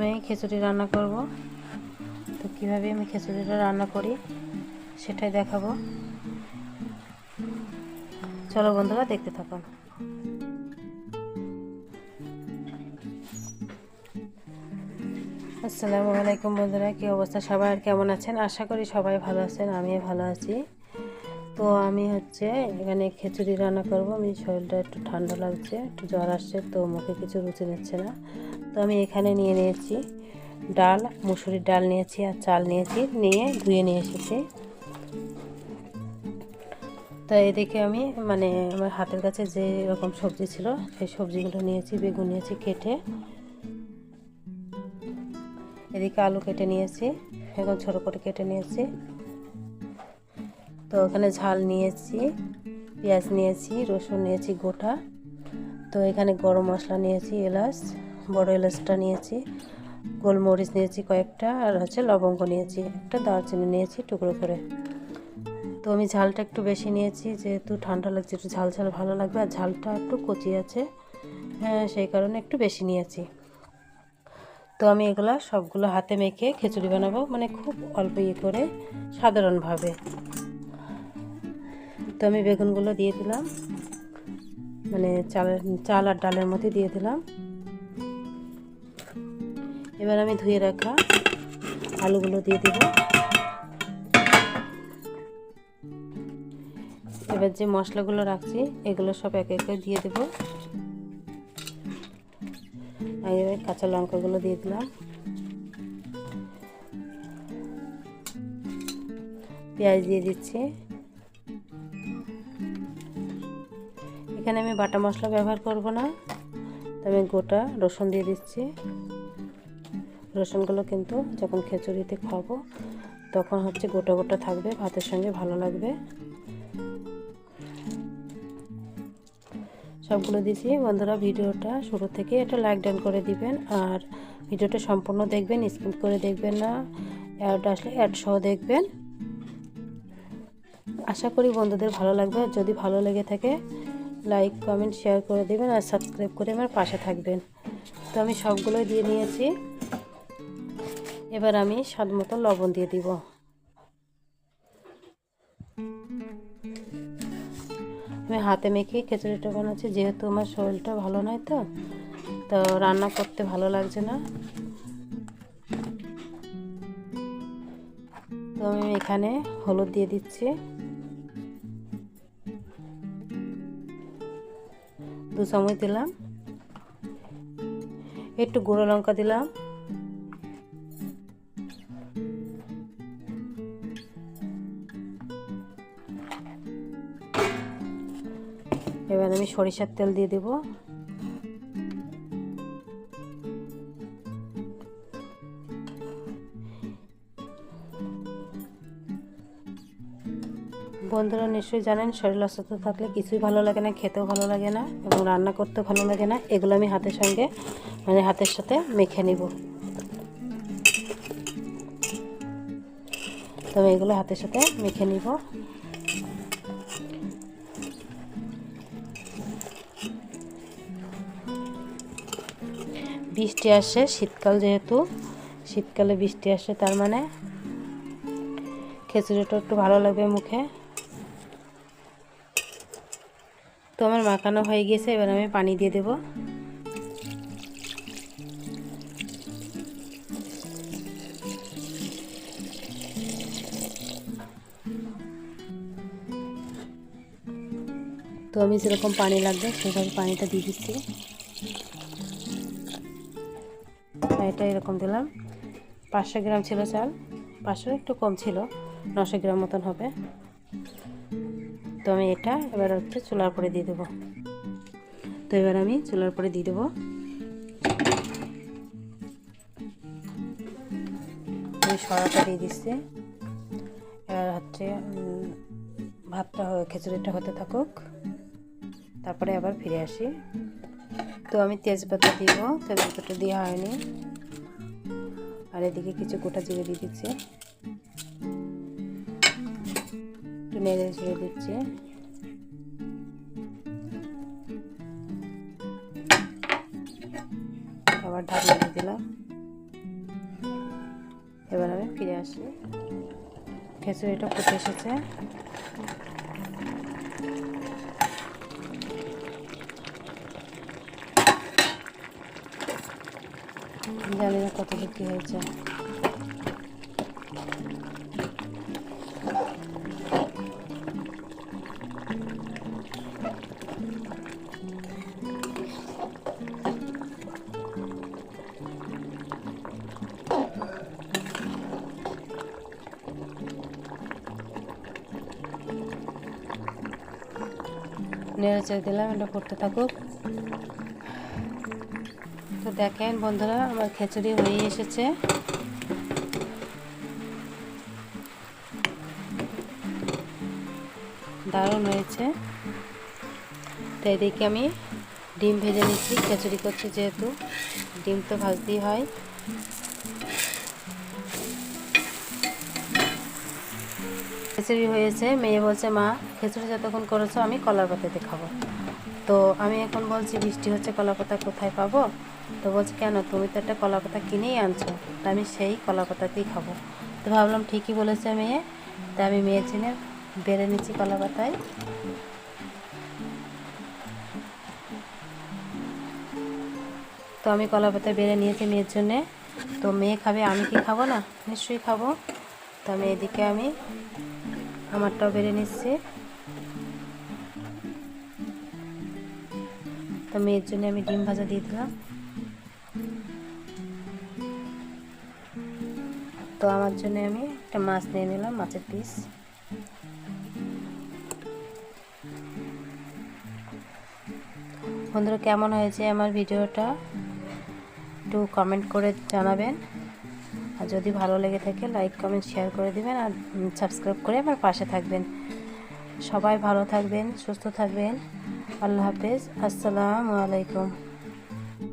প্রথমে খিচুড়ি রান্না করব। তো কীভাবে আমি খিচুড়িটা রান্না করি সেটাই দেখাবো। চলো বন্ধুরা, দেখতে থাকুন আসসালামু আলাইকুম বন্ধুরা, কী অবস্থা? সবাই আর কেমন আছেন? আশা করি সবাই ভালো আছেন, আমিও ভালো আছি। তো আমি হচ্ছে এখানে খিচুড়ি রান্না করব। আমি শরীরটা একটু ঠান্ডা লাগছে, একটু জ্বর আসছে, তো মুখে কিছু রুচি নিচ্ছে না। তো আমি এখানে নিয়ে নিয়েছি ডাল, মুসুরির ডাল নিয়েছি আর চাল নিয়েছি, নিয়ে ধুয়ে নিয়ে এসেছি। তো এদিকে আমি মানে আমার হাতের কাছে যে রকম সবজি ছিল, সেই সবজিগুলো নিয়েছি, বেগুন নিয়েছি কেটে। এদিকে আলু কেটে নিয়েছি এখন ছোটো করে কেটে নিয়েছি। তো ওখানে ঝাল নিয়েছি, পেঁয়াজ নিয়েছি, রসুন নিয়েছি, গোটা। তো এখানে গরম মশলা নিয়েছি, এলাচ, বড় এলাচটা নিয়েছি, গোলমরিচ নিয়েছি কয়েকটা, আর হচ্ছে লবঙ্গ নিয়েছি, একটা দারচিনি নিয়েছি টুকরো করে। তো আমি ঝালটা একটু বেশি নিয়েছি, যেহেতু ঠান্ডা লাগছে, একটু ঝাল ঝাল ভালো লাগবে, আর ঝালটা একটু কচি আছে হ্যাঁ সেই কারণে একটু বেশি নিয়েছি। তো আমি এগুলো সবগুলো হাতে মেখে খিচুড়ি বানাবো মানে খুব অল্প ইয়ে করে, সাধারণভাবে। তো আমি বেগুনগুলো দিয়ে দিলাম। মানে চালের চাল আর ডালের মধ্যে দিয়ে দিলাম। এবার আমি ধুয়ে রাখা আলুগুলো দিয়ে দিব। এবার যে মশলাগুলো রাখছি, এগুলো সব একে একে দিয়ে দেব। এবার কাঁচা লঙ্কাগুলো দিয়ে দিলাম। পেঁয়াজ দিয়ে দিচ্ছি। এখানে আমি বাটা মশলা ব্যবহার করব না। তবে গোটা রসুন দিয়ে দিচ্ছি। রসুনগুলো কিন্তু যখন খিচুড়িতে খাব, তখন হচ্ছে গোটা গোটা থাকবে, ভাতের সঙ্গে ভালো লাগবে। সবগুলো দিয়েছি। বন্ধুরা, ভিডিওটা শুরু থেকে এটা লাইক ডান করে দিবেন, আর ভিডিওটা সম্পূর্ণ দেখবেন, স্কিপ করে দেখবেন না। অ্যাড আসলে অ্যাড সহ দেখবেন। আশা করি বন্ধুদের ভালো লাগবে। যদি ভালো লেগে থাকে লাইক কমেন্ট শেয়ার করে দেবেন আর সাবস্ক্রাইব করে আমার পাশে থাকবেন। তো আমি সবগুলোই দিয়ে নিয়েছি। এবার আমি স্বাদ মতো লবণ দিয়ে দিব। আমি হাতে মেখে খিচুড়িটা বানাচ্ছি, যেহেতু আমার শরীরটা ভালো নয় তো তো রান্না করতে ভালো লাগছে না। তো আমি এখানে হলুদ দিয়ে দিচ্ছি। দু চামচ দিলাম। একটু গুঁড়ো লঙ্কা দিলাম। এবার আমি সরিষার তেল দিয়ে দেব। বন্ধুরা নিশ্চয়ই জানেন, শরীর অসুস্থ থাকলে কিছুই ভালো লাগে না, খেতেও ভালো লাগে না এবং রান্না করতেও ভালো লাগে না। এগুলো আমি হাতের সঙ্গে মানে হাতের সাথে মেখে নিব। তো আমি এগুলো হাতের সাথে মেখে নিব। বৃষ্টি আসে, শীতকাল যেহেতু, শীতকালে বৃষ্টি আসে, তার মানে খিচুড়িটা একটু ভালো লাগবে মুখে। তো আমার মাখানো হয়ে গিয়েছে এবার আমি পানি দিয়ে দেব। তো আমি যেরকম পানি লাগবে, সেভাবে পানিটা দিয়ে দিচ্ছি। এটা এরকম দিলাম। পাঁচশো গ্রাম ছিল চাল, পাঁচশো একটু কম ছিল, নশো গ্রাম মতন হবে। তো আমি এটা। এবার হচ্ছে চুলার পরে দিয়ে দেবো। তো এবার আমি চুলার পরে দিয়ে দেবো। সরাটা দিয়ে দিচ্ছি। এবার হচ্ছে ভাতটা খিচুড়িটা হতে থাকুক। তারপরে আবার ফিরে আসি। তো আমি তেজপাতা দিব। তেজপাতাটা দেওয়া হয়নি। আর এদিকে কিছু গোটা জিরে দিয়ে দিচ্ছি। নেড়ে ছেড়ে দিচ্ছি। আবার ঢাকনা দিয়ে দিলাম। ফিরে আসি। খিচুড়িটা ফুটে এসেছে। জানি না কত কি হয়েছে। নেড়ে দিলাম এটা করতে থাকুক। তো দেখেন বন্ধুরা, আমার খিচুড়ি হয়ে এসেছে। দারুণ হয়েছে। তো এদিকে আমি ডিম ভেজে নিচ্ছি, খিচুড়ি করছি যেহেতু। ডিম তো ভাজতেই হয়। খিচুড়ি হয়েছে, মেয়ে বলছে, মা, খিচুড়ি যতক্ষণ করেছ আমি কলার পাতাতে খাব। তো আমি এখন বলছি, বৃষ্টি হচ্ছে কলা পাতা কোথায় পাবো? তো বলছে, কেন? তুমি তো একটা কলা পাতা কিনেই আনছো, তো আমি সেই কলা পাতাতেই খাব। তো ভাবলাম, ঠিকই বলেছে মেয়ে, তা আমি মেয়ের জন্য বেড়ে নিচ্ছি কলা পাতায়। তো আমি কলা পাতা বেড়ে নিয়েছি মেয়ের জন্যে। তো মেয়ে খাবে, আমি কি খাব না? নিশ্চয়ই খাব। তো আমি এদিকে আমি আমারটাও বেড়ে নিচ্ছি। তো মেয়ের জন্য আমি ডিম ভাজা দিয়ে দিলাম। তো আমার জন্য আমি একটা মাছ নিয়ে নিলাম, মাছের পিস। বন্ধুরা, কেমন হয়েছে আমার ভিডিওটা? একটু কমেন্ট করে জানাবেন। আর যদি ভালো লেগে থাকে লাইক কমেন্ট শেয়ার করে দিবেন আর সাবস্ক্রাইব করে আমার পাশে থাকবেন। সবাই ভালো থাকবেন, সুস্থ থাকবেন। আল্লাহ হাফেজ। আসসালামু আলাইকুম।